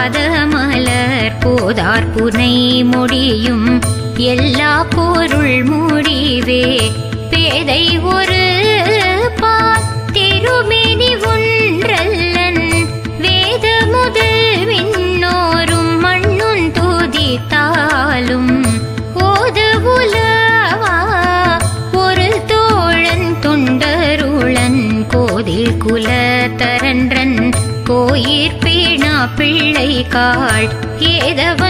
போதாத மலர் போதார் புனை முடியும். எல்லா பொருள் முடிவே பேதை ஒரு பாத்திருமேனி ஒன்றல்லன் வேத முதல் விண்ணோரும் மண்ணும் துதித்தாலும். ஓது உலவா ஒரு தோழன் தொண்டருளன் கோதில் குலத்தரன்றன். கோயிற்பேணா பிள்ளை காள் ஏதவன்